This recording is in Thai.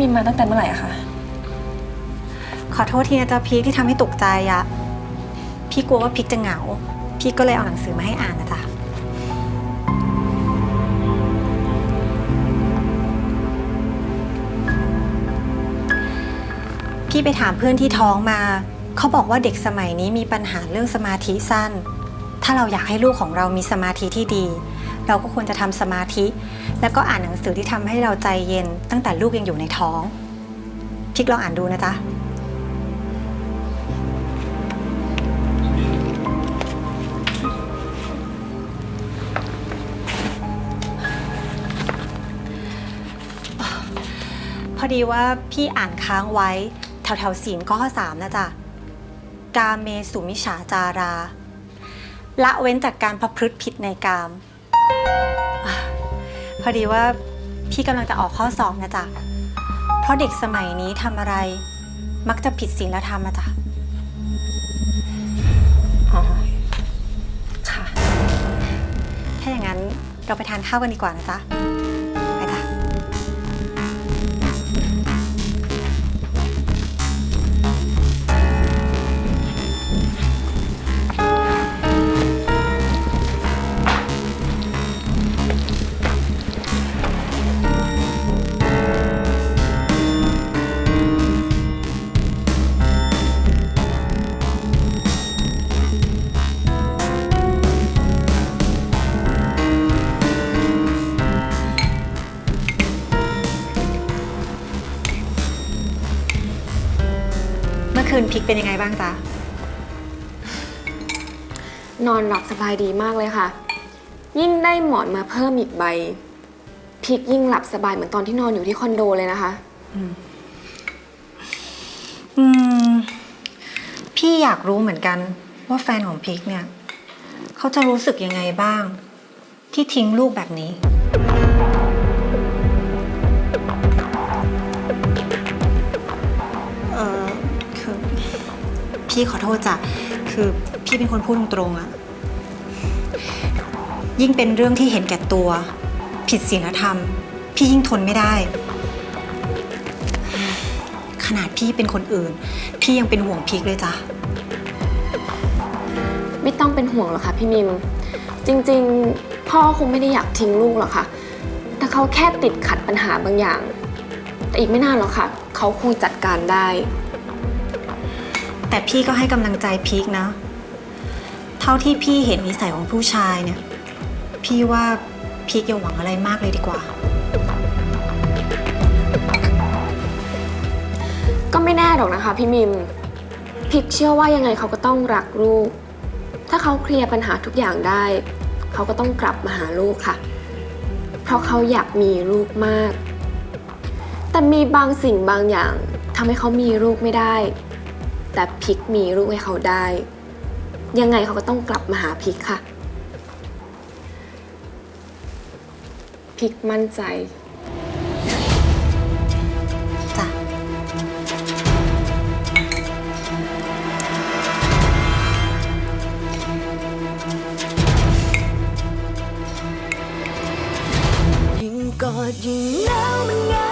มิมมาตั้งแต่เมื่อไหร่อะคะขอโทษทีนะจ๊ะพีคที่ทำให้ตกใจอะพี่กลัวว่าพีคจะเหงา พี่ก็เลยเอาหนังสือมาให้อ่านนะจ๊ะ พี่ไปถามเพื่อนที่ท้องมา เขาบอกว่าเด็กสมัยนี้มีปัญหาเรื่องสมาธิสั้น ถ้าเราอยากให้ลูกของเรามีสมาธิที่ดี เราก็ควรจะทำสมาธิ แล้วก็อ่านหนังสือที่ทำให้เราใจเย็น ตั้งแต่ลูกยังอยู่ในท้องพี่ลองอ่านดูนะจ๊ะพอดีว่าพี่อ่านค้างไว้แถวแถวๆศีลข้อสามนะจ๊ะ กาเมสุมิฉาจารา ละเว้นจากการประพฤติผิดในกาม พอดีว่าพี่กำลังจะออกข้อสอบนะจ๊ะ เพราะเด็กสมัยนี้ทำอะไร มักจะผิดศีลธรรมอะจ๊ะ อ๋อ ค่ะ ถ้าอย่างนั้นเราไปทานข้าวกันดีกว่านะจ๊ะ คืนพิกเป็นยังไงบ้างจ๊ะ นอนหลับสบายดีมากเลยค่ะ ยิ่งได้หมอนมาเพิ่มอีกใบพิกยิ่งหลับสบายเหมือนตอนที่นอนอยู่ที่คอนโดเลยนะคะ อืม พี่อยากรู้เหมือนกัน ว่าแฟนของพิกเนี่ย เขาจะรู้สึกยังไงบ้าง ที่ทิ้งลูกแบบนี้ พี่ขอโทษจ้ะคือพี่เป็นคนพูดตรงๆอะยิ่งเป็นเรื่องที่เห็นแก่ตัว ผิดศีลธรรม พี่ยิ่งทนไม่ได้ ขนาดพี่เป็นคนอื่น พี่ยังเป็นห่วงพีกเลยจ้ะไม่ต้องเป็นห่วงหรอกค่ะพี่มิม จริงๆ พ่อคงไม่ได้อยากทิ้งลูกหรอกค่ะ แต่เขาแค่ติดขัดปัญหาบางอย่าง แต่อีกไม่นานหรอกค่ะ เขาคงจัดการได้ แต่พี่ก็ให้กำลังใจพีกนะ เท่าที่พี่เห็นนิสัยของผู้ชายเนี่ย พี่ว่าพีกอย่าหวังอะไรมากเลยดีกว่า ก็ไม่แน่หรอกนะคะพี่มิม พิกเชื่อว่ายังไงเขาก็ต้องรักลูก ถ้าเขาเคลียร์ปัญหาทุกอย่างได้ เขาก็ต้องกลับมาหาลูกค่ะ เพราะเขาอยากมีลูกมาก แต่มีบางสิ่งบางอย่างทำให้เขามีลูกไม่ได้ แต่พิกมีลูกให้เขาได้ ยังไงเขาก็ต้องกลับมาหาพิกค่ะ พิกมั่นใจจ้ะยิ่งกอดยิ่งหนาวมันเหงา